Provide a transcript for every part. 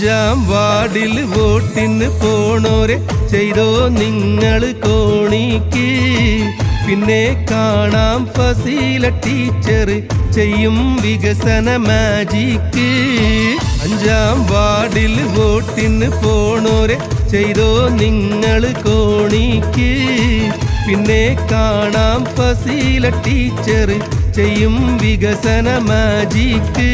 വാർഡിൽ വോട്ടിന് പോണോരെ ചെയ്തോ നിങ്ങൾ കോണിക്ക്. പിന്നെ കാണാം ഫസീല ടീച്ചർ ചെയ്യും വികസന മാജിക്ക്. അഞ്ചാം വാർഡിൽ വോട്ടിന് പോണോരെ ചെയ്തോ നിങ്ങൾ കോണിക്ക്. പിന്നെ കാണാം ഫസീല ടീച്ചർ ചെയ്യും വികസന മാജിക്ക്.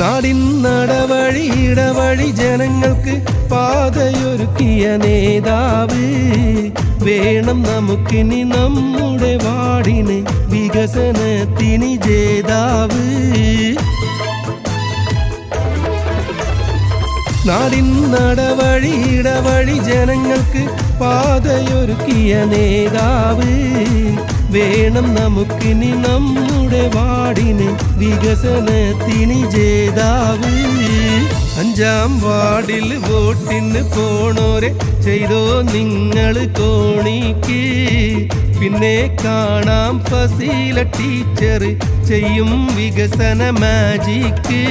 നാടിൻ നടവഴി ഇടവഴി ജനങ്ങൾക്ക് പാതയൊരുക്കിയ നേതാവ്. വേണം നമുക്കിനി നമ്മുടെ വാടിന് വികസനത്തിന് ജേതാവ്. നാടിൻ നടവഴി ഇടവഴി ജനങ്ങൾക്ക് പാതയൊരുക്കിയ നേതാവ്. വേണം നമുക്കിനി നമ്മുടെ വാടിന് വികസനത്തിന് ജേതാവ്. അഞ്ചാം വാർഡിൽ വോട്ടിന് പോണോരെ ചെയ്തോ നിങ്ങൾ കോണിക്ക്. പിന്നെ കാണാം ഫസീല ടീച്ചർ ചെയ്യും വികസന മാജിക്ക്.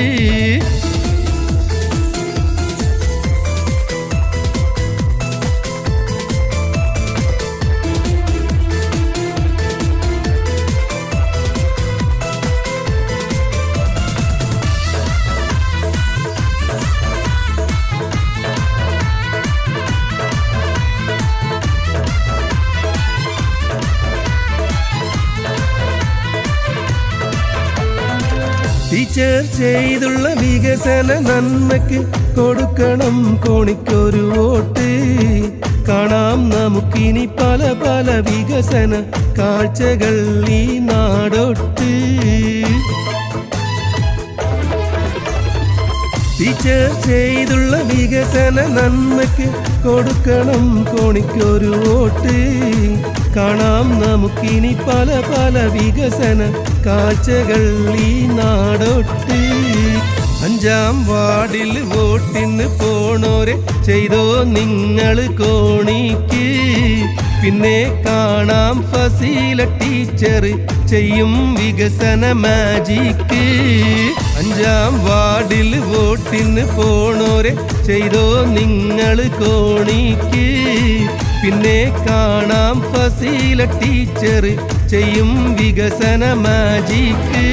ടീച്ചർ ചെയ്തുള്ള വികസന നന്മയ്ക്ക് കൊടുക്കണം കോണിക്കൊരു വോട്ട്. കാണാം നമുക്കിനി പല പല വികസന കാഴ്ചകൾ ഈ നാടൊട്ട്. ടീച്ചർ ചെയ്തുള്ള വികസന നന്മയ്ക്ക് കൊടുക്കണം കോണിക്കൊരു വോട്ട്. കാണാം നമുക്കിനി പല പല വികസന കാഴ്ചകൾ ഈ നാടൊട്ട്. അഞ്ചാം വാർഡിൽ വോട്ടിന് പോണോരെ ചെയ്തോ നിങ്ങൾ കോണിക്ക്. പിന്നെ കാണാം ഫസീല ടീച്ചർ ചെയ്യും വികസന മാജിക്ക് അഞ്ചാം വാർഡിൽ വോട്ടിന് പോണോരെ ചെയ്തോ നിങ്ങൾ കോണിക്ക്. പിന്നെ കാണാം ഫസീല ടീച്ചർ ചെയ്യും വികസന മാജിക്ക്